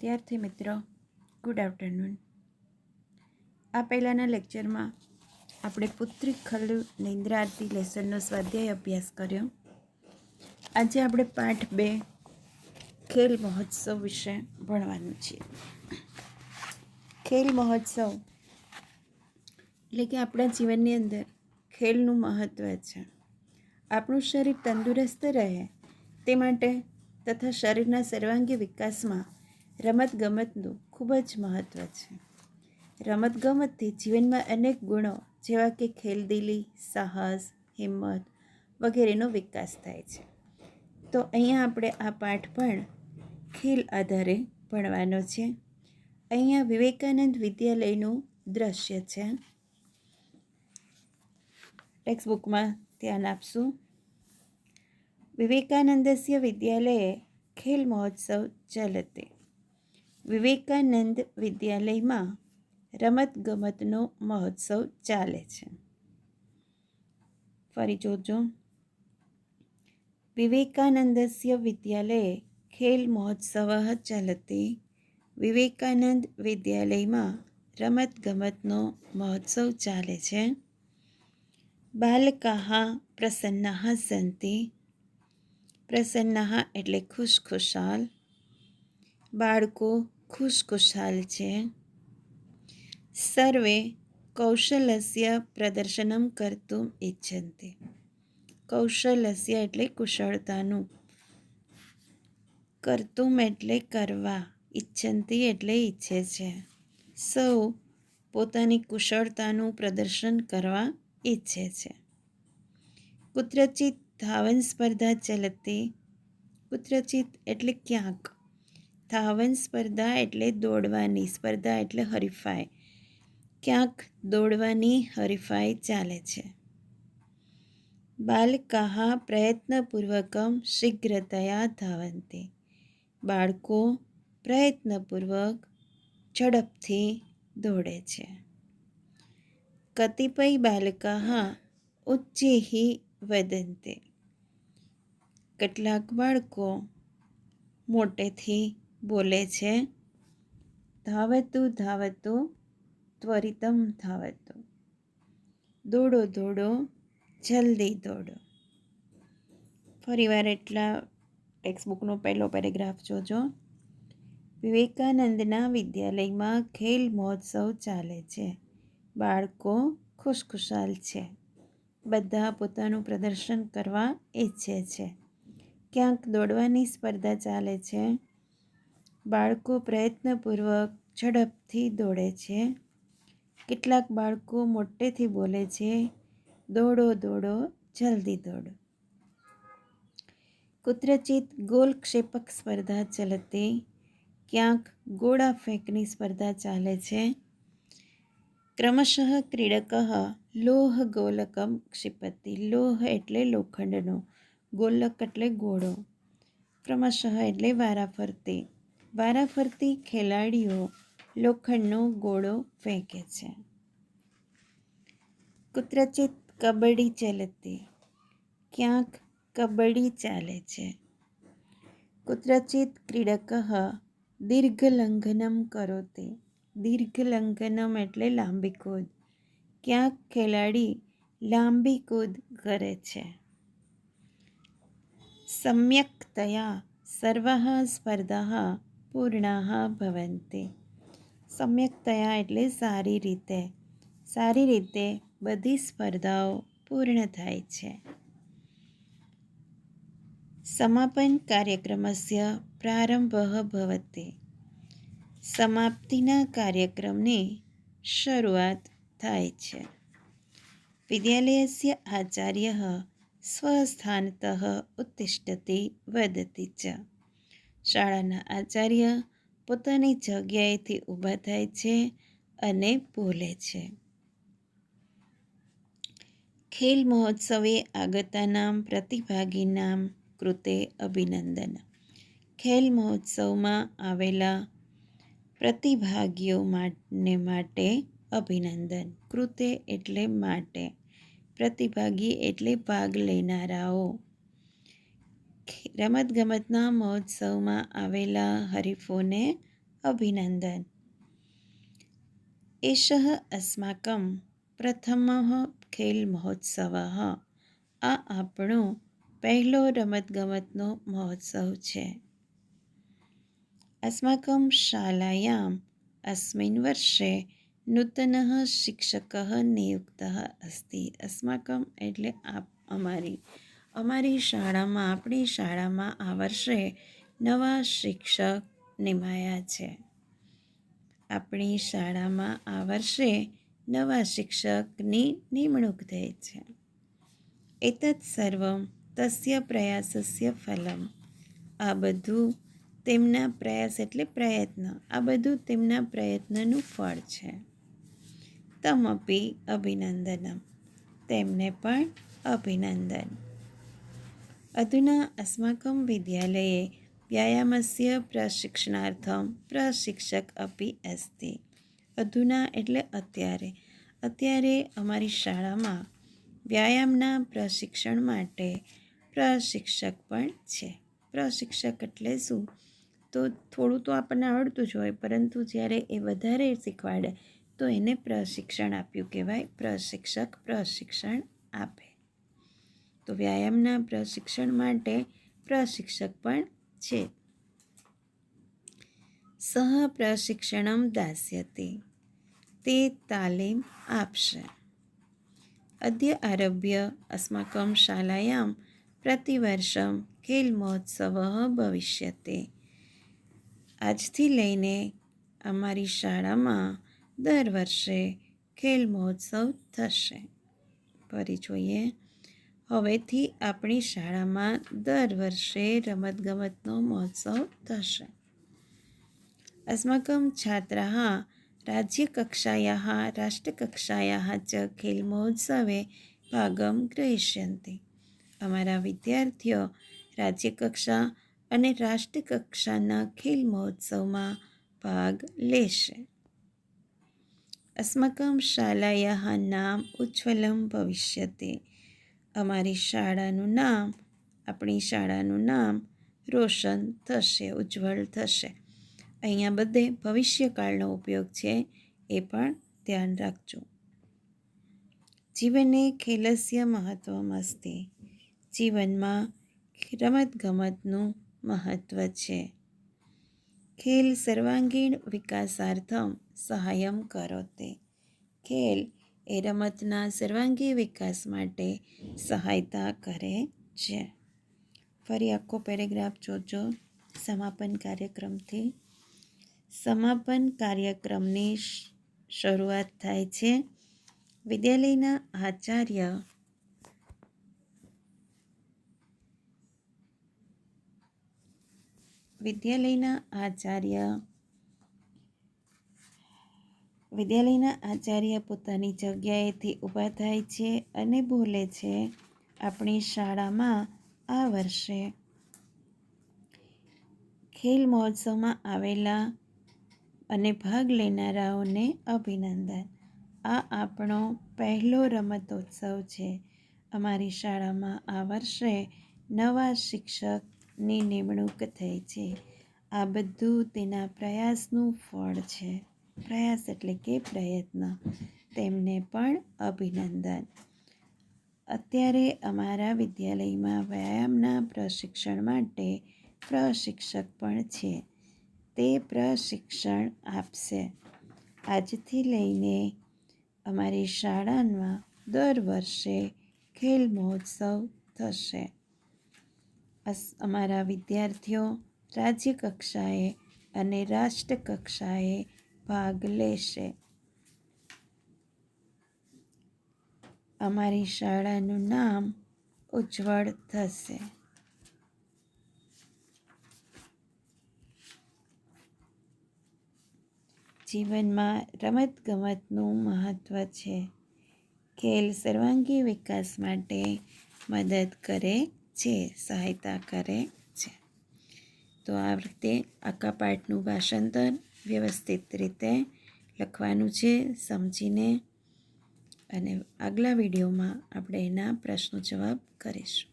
વિદ્યાર્થી મિત્રો good afternoon આ પહેલાંના લેક્ચરમાં આપણે પુત્રી ખલુ નિંદ્રારતી લેસનનો સ્વાધ્યાય અભ્યાસ કર્યો. આજે આપણે પાઠ બે, ખેલ મહોત્સવ વિશે ભણવાનું છે. ખેલ મહોત્સવ એટલે કે આપણા જીવનની અંદર ખેલનું મહત્ત્વ છે. આપણું શરીર તંદુરસ્ત રહે તે માટે તથા શરીરના સર્વાંગી વિકાસમાં રમતગમતનું ખૂબ જ મહત્ત્વ છે. રમતગમતથી જીવનમાં અનેક ગુણો, જેવા કે ખેલદિલી, સાહસ, હિંમત વગેરેનો વિકાસ થાય છે. તો અહીંયા આપણે આ પાઠ પણ ખેલ આધારે ભણવાનો છે. અહીંયા વિવેકાનંદ વિદ્યાલયનું દ્રશ્ય છે. ટેક્સ્ટ બુકમાં ધ્યાન આપશું. વિવેકાનંદસ્ય વિદ્યાલયે ખેલ મહોત્સવ ચલતે વિવેકાનંદ વિદ્યાલયમાં રમતગમતનો મહોત્સવ ચાલે છે. ફરી જોજો. વિવેકાનંદસ્ય વિદ્યાલયે ખેલ મહોત્સવ ચલતે વિવેકાનંદ વિદ્યાલયમાં રમતગમતનો મહોત્સવ ચાલે છે. બાલકાહ પ્રસન્નાહ સંતિ, પ્રસન્નાહ એટલે ખુશખુશાલ, બાળકો ખુશખુશાલ છે. સર્વે કૌશલસ્ય પ્રદર્શનમ કરતું ઈચ્છન્તિ કૌશલસ્ય એટલે કુશળતાનું. કરતું એટલે કરવા, ઈચ્છંતી એટલે ઈચ્છે છે. સૌ પોતાની કુશળતાનું પ્રદર્શન કરવા ઈચ્છે છે. કુત્રચિત ધાવન સ્પર્ધા ચલતી. કુત્રચિત એટલે ક્યાંક. ધાવન સ્પર્ધા એટલે દોડવાની, સ્પર્ધા એટલે હરીફાઈ. ક્યાંક દોડવાની હરીફાઈ ચાલે છે. બાલકાહ પ્રયત્નપૂર્વકમ શીઘ્રતયા ધાવંતે. બાળકો પ્રયત્નપૂર્વક ઝડપથી દોડે છે. કતિપય બાલકાહ ઉચ્ચેહી વદંતે. કેટલાક બાળકો મોટેથી બોલે છે, ધાવતું ધાવતું, ત્વરિતમ ધાવતું. દોડો દોડો, જલ્દી દોડો. ફરીવાર એટલા ટેક્સ્ટબુકનો પહેલો પેરેગ્રાફ જોજો. વિવેકાનંદના વિદ્યાલયમાં ખેલ મહોત્સવ ચાલે છે. બાળકો ખુશખુશાલ છે. બધા પોતાનું પ્રદર્શન કરવા ઈચ્છે છે. ક્યાંક દોડવાની સ્પર્ધા ચાલે છે બાળકો પ્રયત્નપૂર્વક ઝડપથી દોડે છે. કેટલાક બાળકો મોટેથી બોલે છે, દોડો દોડો, જલ્દી દોડો. કુત્રચિત ગોલ ક્ષેપક સ્પર્ધા ચલતી, ક્યાંક ગોળા ફેંકની સ્પર્ધા ચાલે છે. ક્રમશઃ ક્રીડક લોહ ગોલકમ ક્ષિપતિ, લોહ એટલે લોખંડનો ગોલક એટલે ગોળો. ક્રમશઃ એટલે વારાફરતી વારાફરતી ખેલાડીઓ લોખંડનો ગોળો ફેંકે છે. કુત્રચિત કબડ્ડી ચલતી, ક્યાંક કબડ્ડી ચાલે છે. કુત્રચિત ક્રીડક દીર્ઘલંઘનમ કરોતે, દીર્ઘલંઘનમ એટલે લાંબી કૂદ. ક્યાંક ખેલાડી લાંબી કૂદ કરે છે. સમ્યક્તયા સર્વ સ્પર્ધા પૂર્ણા ભવંતિ. સમ્યકતયા એટલે સારી રીતે સારી રીતે બધી સ્પર્ધાઓ પૂર્ણ થાય છે. સમાપન કાર્યક્રમસ્ય પ્રારંભ ભવતે. સમાપ્તિના કાર્યક્રમની શરૂઆત થાય છે. વિદ્યાલયસ્ય આચાર્ય સ્વસ્થાનત ઉત્તિષ્ઠતી વદતી ચ. શાળાના આચાર્ય પોતાની જગ્યાએથી ઊભા થાય છે અને બોલે છે. ખેલ મહોત્સવે આગતાનામ પ્રતિભાગીનામ કૃતે અભિનંદન. ખેલ મહોત્સવમાં આવેલા પ્રતિભાગીઓ માટે માટે અભિનંદન. કૃતે એટલે માટે, પ્રતિભાગી એટલે ભાગ લેનારાઓ. રમતગમતના મહોત્સવમાં આવેલા હરીફોને અભિનંદન. એષ અસ્માકમ પ્રથમ ખેલ મહોત્સવ. આ આપણો પહેલો રમતગમતનો મહોત્સવ છે. અસ્માકમ શાલાયામ અસ્મિન વર્ષે નૂતન શિક્ષક નિયુક્ત અસ્તિ. અસ્માકમ એટલે આપ અમારી અમારી શાળામાં, આપણી શાળામાં આ વર્ષે નવા શિક્ષક નિમાયા છે. આપણી શાળામાં આ વર્ષે નવા શિક્ષકની નિમણૂક થઈ છે. એતત સર્વમ તસ્ય પ્રયાસસ્ય ફલમ. આ બધું તેમના પ્રયાસ એટલે પ્રયત્ન. આ બધું તેમના પ્રયત્નનું ફળ છે. તમપી અભિનંદનમ. તેમને પણ અભિનંદન. અધુના અસ્માકમ વિદ્યાલયે વ્યાયામસ્ય પ્રશિક્ષણાર્થમ પ્રશિક્ષક અપી अस्ति। અધુના એટલે અત્યારે અત્યારે અમારી શાળામાં વ્યાયામના પ્રશિક્ષણ માટે પ્રશિક્ષક પણ છે પ્રશિક્ષક એટલે શું તો થોડું તો આપણને આવડતું જ હોય પરંતુ જ્યારે એ વધારે શીખવાડે તો એને પ્રશિક્ષણ આપ્યું કહેવાય પ્રશિક્ષક પ્રશિક્ષણ આપે તો વ્યાયામના પ્રશિક્ષણ માટે પ્રશિક્ષક પણ છે. સહ પ્રશિક્ષણમ દાસ્યતે. તે તાલીમ આપશે. અદ્ય આરભ્ય અસ્માકમ શાલાયામ પ્રતિવર્ષમ ખેલ મહોત્સવ ભવિષ્યતે. આજથી લઈને અમારી શાળામાં દર વર્ષે ખેલ મહોત્સવ થશે. ફરી જોઈએ હવેથી આપણી શાળામાં દર વર્ષે રમતગમતનો મહોત્સવ થશે. અસ્માકમ છાત્રા રાજ્યકક્ષાયા રાષ્ટ્રકક્ષાયા ચ ખેલ મહોત્સવે ભાગમ ગ્રહીષ્યંતિ. અમારા વિદ્યાર્થીઓ રાજ્યકક્ષા અને રાષ્ટ્રકક્ષાના ખેલ મહોત્સવમાં ભાગ લેશે. અસ્માકં શાલાયા નામ ઉજ્જવલમ ભવિષ્યતિ અમારી શાળાનું નામ, આપણી શાળાનું નામ રોશન થશે, ઉજ્જવળ થશે. અહીંયા બધે ભવિષ્યકાળનો ઉપયોગ છે એ પણ ધ્યાન રાખજો. જીવને ખેલસ્ય મહત્વમસ્તિ જીવનમાં રમતગમતનું મહત્ત્વ છે. ખેલ સર્વાંગીણ વિકાસાર્થમ સહાયમ કરો તે. ખેલ એ રમતના સર્વાંગી વિકાસ માટે સહાયતા કરે છે. ફરી આખો પેરેગ્રાફ જોજો. સમાપન કાર્યક્રમથી. સમાપન કાર્યક્રમની શરૂઆત થાય છે. વિદ્યાલયના આચાર્ય વિદ્યાલયના આચાર્ય વિદ્યાલયના આચાર્ય પોતાની જગ્યાએથી ઊભા થાય છે અને બોલે છે, આપણી શાળામાં આ વર્ષે ખેલ મહોત્સવમાં આવેલા અને ભાગ લેનારાઓને અભિનંદન. આ આપણો પહેલો રમતોત્સવ છે. અમારી શાળામાં આ વર્ષે નવા શિક્ષકની નિમણૂક થઈ છે. આ બધું તેના પ્રયાસનું ફળ છે. પ્રયાસ એટલે કે પ્રયત્ન. તેમને પણ અભિનંદન. અત્યારે અમારા વિદ્યાલયમાં વ્યાયામના પ્રશિક્ષણ માટે પ્રશિક્ષક પણ છે. તે પ્રશિક્ષણ આપશે. આજથી લઈને અમારી શાળામાં દર વર્ષે ખેલ મહોત્સવ થશે. અમારા વિદ્યાર્થીઓ રાજ્ય કક્ષાએ અને રાષ્ટ્ર કક્ષાએ ભાગ લેશે અમારી શાળાનું નામ ઉજ્જવળ થશે. જીવનમાં રમતગમતનું મહત્ત્વ છે. ખેલ સર્વાંગી વિકાસ માટે મદદ કરે છે, સહાયતા કરે છે. તો આ રીતે આખા પાઠનું ભાષાંતર વ્યવસ્થિત રીતે લખવાનું છે સમજીને અને આગલા વિડીયોમાં આપણે એના પ્રશ્નો જવાબ કરીશું.